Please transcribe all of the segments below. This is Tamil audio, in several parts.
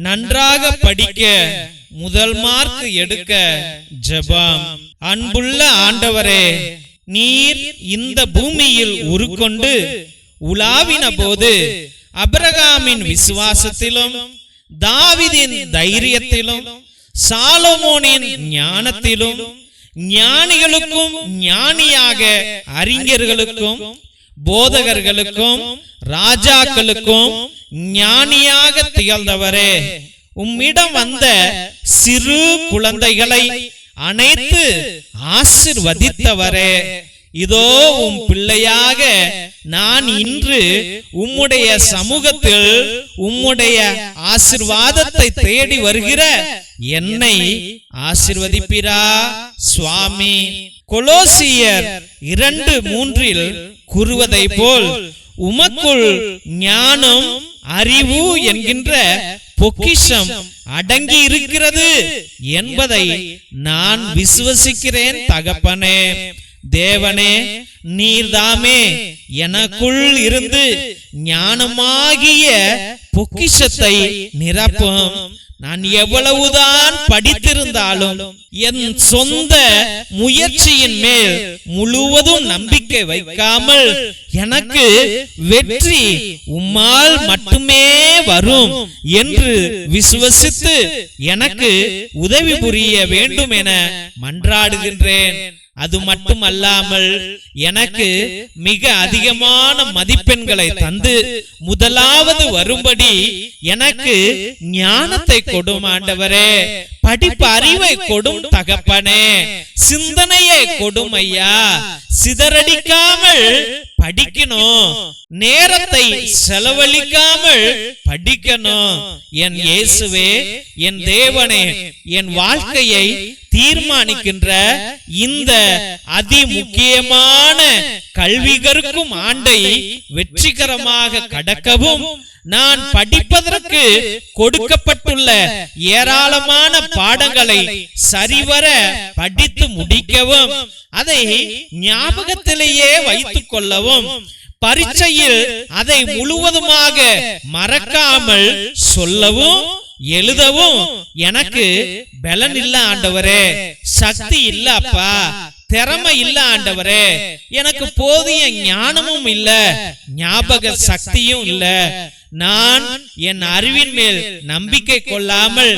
நன்றாக படிக்க முதல் மார்க் எடுக்க ஜபாம். அன்புள்ள ஆண்டவரே நீர் இந்த பூமியில் உருக்கொண்டு உலாவின போது அபிரகாமின் விசுவாசத்திலும் தாவிதின் தைரியத்திலும் சாலமோனின் ஞானத்திலும் ஞானிகளுக்கும் ஞானியாக அறிஞர்களுக்கும் போதகர்களுக்கும் ராஜாக்களுக்கும் ஞானியாக திகழ்ந்தவரே உம்மிடம் வந்த சிறு குழந்தைகளை அனைத்து ஆசிர்வதித்தவரே. இதோ உம் பிள்ளையாக நான் இன்று உம்முடைய சமூகத்தில் உம்முடைய ஆசிர்வாதத்தை தேடி வருகிற என்னை ஆசிர்வதிப்பிரா? சுவாமி. கொலோசியர் இரண்டு மூன்றில் கூறுவதை போல் உமக்குள் ஞானம் அறிவு என்கின்ற பொக்கிஷம் அடங்கி இருக்கிறது என்பதை நான் விசுவசிக்கிறேன் தகப்பனே. தேவனே நீர்தாமே எனக்குள் இருந்து ஞானமாகிய பொக்கிஷத்தை நிரப்பும். நான் எவ்வளவுதான் படித்திருந்தாலும் என் சொந்த முயற்சியின் மேல் முழுவதும் நம்பிக்கை வைக்காமல் எனக்கு வெற்றி உம்மால் மட்டுமே வரும் என்று விசுவசித்து எனக்கு உதவி புரிய வேண்டும் என மன்றாடுகின்றேன். அது மட்டுமல்லாமல் எனக்கு மிக அதிகமான மதிப்பெண்களை தந்து முதலாவது வரும்படி எனக்கு ஞானத்தை கொடும் ஆண்டவரே படிப்பு அறிவை கொடும் தகப்பனே சிந்தனையை கொடும் ஐயா. சிதறடிக்காமல் படிக்கணும் நேரத்தை செலவழிக்காமல் படிக்கணும். என் இயேசுவே என் தேவனே என் வாழ்க்கையை தீர்மானிக்கின்ற இந்த அதி முக்கியமான கல்வி கற்கும் ஆண்டை வெற்றிகரமாக கடக்கவும் நான் படிப்பதற்கு கொடுக்கப்பட்டுள்ள ஏராளமான பாடங்களை சரிவர படித்து முடிக்கவும் அதை ஞாபகத்திலேயே வைத்துக் கொள்ளவும் பரீட்சையில் அதை முழுவதுமாக மறக்காமல் சொல்லவும் எழுதவும் எனக்கு பலன் இல்ல ஆண்டவரே. சக்தி இல்ல அப்பா. திறமை இல்ல ஆண்டவரே. எனக்கு போதிய ஞானமும் இல்ல. ஞாபக சக்தியும் இல்ல. நான் என் அறிவின் மேல் நம்பிக்கை கொள்ளாமல்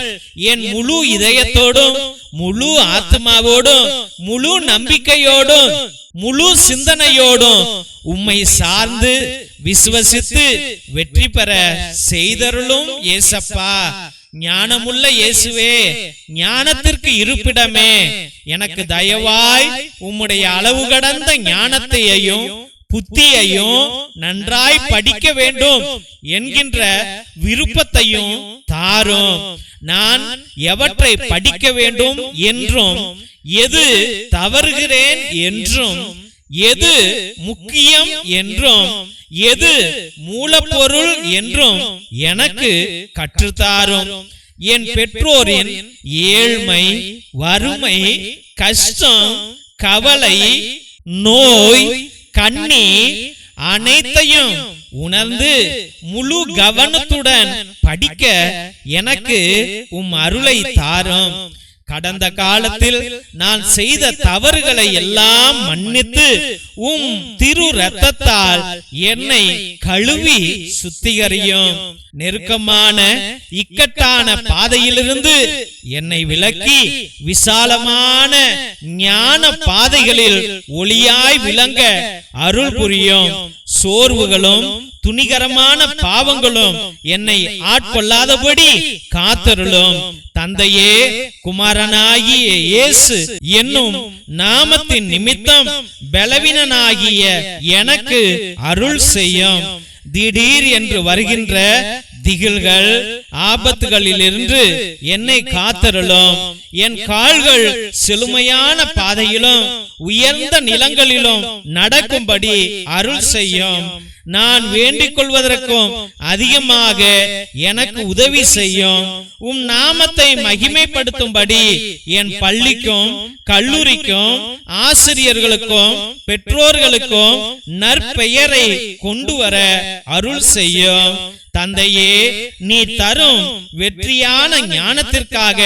என் முழு இதயத்தோடும் முழு ஆத்மாவோடும் முழு நம்பிக்கையோடும் முழு சிந்தனையோடும் உம்மை சார்ந்து விசுவசித்து வெற்றி பெற செய்தருளும் ஏசப்பா ஞானமுள்ள இயேசுவே ஞானத்திற்கு இருப்பிடமே எனக்கு தயவாய் உம்முடைய அளவு கடந்த ஞானத்தையும் புத்தியையும் நன்றாய் படிக்க வேண்டும் என்கின்ற விருப்பத்தையும் தாரும். நான் எவற்றை படிக்க வேண்டும் என்றும் எது தவறுகிறேன் என்றும் எது முக்கியம் என்றும் எது மூலப்பொருள் என்றும் எனக்கு கற்றுத்தாரும். என் பெற்றோரின் ஏழ்மை வறுமை கஷ்டம் கவலை நோய் கண்ணி அனைத்தையும் உணர்ந்து முழு கவனத்துடன் படிக்க எனக்கு உம் அருளை தாரும். கடந்த காலத்தில் நான் செய்த தவறுகளை எல்லாம் மன்னித்து உம் திரு ரத்தத்தால் என்னை கழுவி சுத்திகரியும். நெருக்கமான இக்கட்டான பாதையிலிருந்து என்னை விலக்கி விசாலமான ஞான பாதைகளில் ஒளியாய் விளங்க அருள் புரியும். சோர்வுகளும் துணிகரமான பாவங்களும் என்னை ஆட்கொள்ளாதபடி காத்தருளும். தந்தையே குமாரனாகிய இயேசு என்னும் நாமத்தின் நிமித்தம் பலவீனனாகிய எனக்கு அருள் செய்யும். திடீர் என்று வருகின்ற திகில்கள் ஆபத்துகளிலிருந்து என்னை காத்தருளும். என் கால்கள் செழுமையான பாதையிலும் உயர்ந்த நிலங்களிலும் நடக்கும்படி அருள் செய்யும். நான் வேண்டிக் கொள்வதற்கும் அதிகமாக எனக்கு உதவி செய்யும். உம் நாமத்தை மகிமைப்படுத்தும்படி என் பள்ளிக்கும் கல்லூரிக்கும் ஆசிரியர்களுக்கும் பெற்றோர்களுக்கும் நற்பெயரை கொண்டு வர அருள் செய்யும். தந்தையே நீ தரும் வெற்றியான ஞானத்திற்காக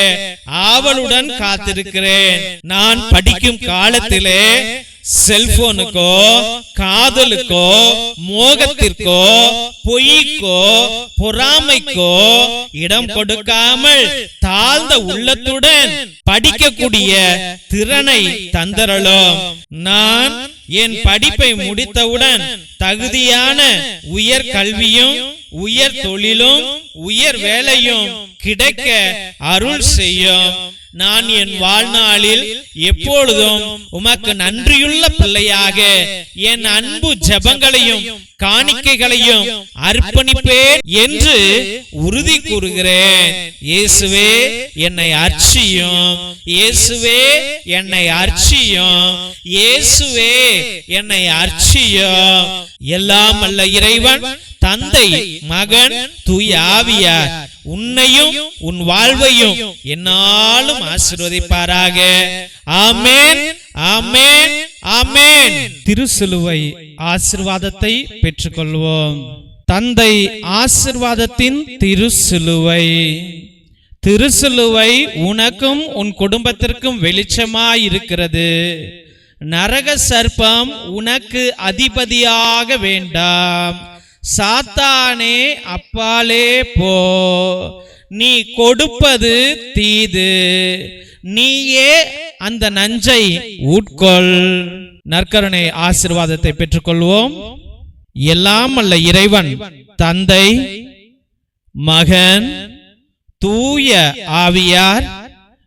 ஆவலுடன் காத்திருக்கிறேன். நான் படிக்கும் காலத்திலே செல்போனுக்கோ காதலுக்கோ மோகத்திற்கோ பொய்க்கோ பொறாமைக்கோ இடம் கொடுக்காமல் தாழ்ந்த உள்ளத்துடன் படிக்கக்கூடிய திறனை தந்தரலும் நான் என் படிப்பை முடித்தவுடன் தகுதியான உயர் கல்வியும் உயர் தொழிலும் உயர் வேலையும் கிடைக்க அருள் செய்யும். நான் என் வாழ்நாளில் எப்பொழுதும் உமக்கு நன்றியுள்ள பிள்ளையாக என் அன்பு ஜெபங்களையும் காணிக்கைகளையும் அர்ப்பணிப்பேன் என்று உறுதி கூறுகிறேன். இயேசுவே என்னை அர்ச்சியும். இயேசுவே என்னை அர்ச்சியும். இயேசுவே என்னை அர்ச்சியும். எல்லாம் அல்ல இறைவன். தந்தை மகன் தூய ஆவியார். உன்னையும் உன் வாழ்வையும் என்னாலும் ஆசீர்வதிப்பாராக. ஆமென் ஆமென் ஆமென் திருசிலுவை ஆசிர்வாதத்தை பெற்றுக்கொள்வோம். தந்தை ஆசிர்வாதத்தின் திருசிலுவை திருசிலுவை உனக்கும் உன் குடும்பத்திற்கும் வெளிச்சமாயிருக்கிறது. நரக சர்ப்பம் உனக்கு அதிபதியாக வேண்டாம். சாத்தானே அப்பாலே போ. நீ கொடுப்பது தீது. நீயே அந்த நஞ்சை உட்கொள். நற்கருணை ஆசிர்வாதத்தை பெற்றுக்கொள்வோம். எல்லாம் அல்ல இறைவன் தந்தை மகன் தூய ஆவியார்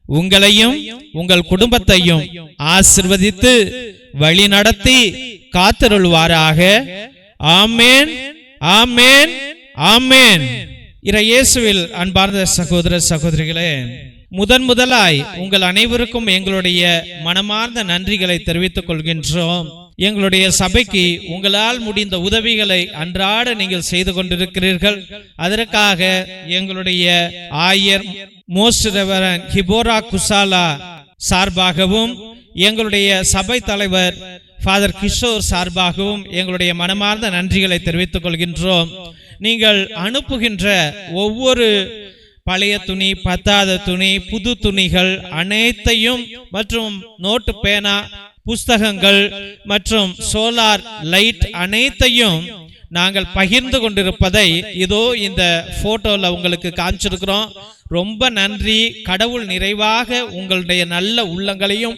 உங்களையும் உங்கள் குடும்பத்தையும் ஆசிர்வதித்து வழி நடத்தி காத்தருள்வாராக. ஆமேன். ஆமேன். ஆமேன். இறையேசுவில் அன்பார்ந்த சகோதர சகோதரிகளே முதன் முதலாய் உங்கள் அனைவருக்கும் எங்களுடைய மனமார்ந்த நன்றிகளை தெரிவித்துக் கொள்கின்றோம். எங்களுடைய சபைக்கு உங்களால் முடிந்த உதவிகளை அன்றாட நீங்கள் செய்து கொண்டிருக்கிறீர்கள். அதற்காக எங்களுடைய ஆயர் மோஸ்ட் ரெவரன் ஹிபோரா குசாலா சார்பாகவும் எங்களுடைய சபை தலைவர் ஃபாதர் கிஷோர் சார்பாகவும் எங்களுடைய மனமார்ந்த நன்றிகளை தெரிவித்துக் கொள்கின்றோம். நீங்கள் அனுப்புகின்ற ஒவ்வொரு பழைய துணி பத்தாத துணி புது துணிகள் அனைத்தையும் மற்றும் நோட்டு பேனா புஸ்தகங்கள் மற்றும் சோலார் லைட் அனைத்தையும் நாங்கள் பகிர்ந்து கொண்டிருப்பதை இதோ இந்த போட்டோவில் உங்களுக்கு காமிச்சிருக்கிறோம். ரொம்ப நன்றி. கடவுள் நிறைவாக உங்களுடைய நல்ல உள்ளங்களையும்